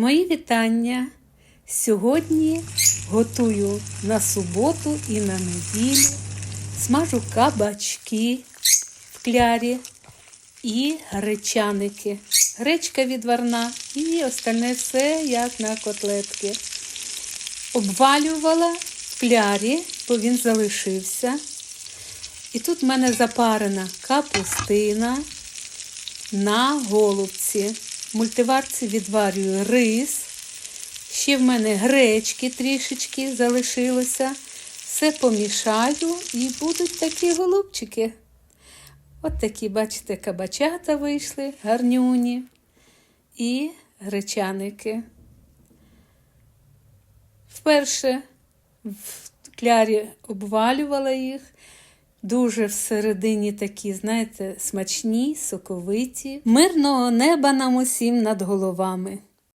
Мої вітання. Сьогодні готую на суботу і на неділю. Смажу кабачки в клярі і гречаники. Гречка відварна і остальне все як на котлетки. Обвалювала в клярі, бо він залишився. І тут в мене запарена капустина на голубці. В мультиварці відварюю рис. Ще в мене гречки трішечки залишилося. Все помішаю і будуть такі голубчики. От такі, бачите, кабачата вийшли, гарнюні і гречаники. Вперше в клярі обвалювала їх. Дуже всередині такі, знаєте, смачні, соковиті. Мирного неба нам усім над головами.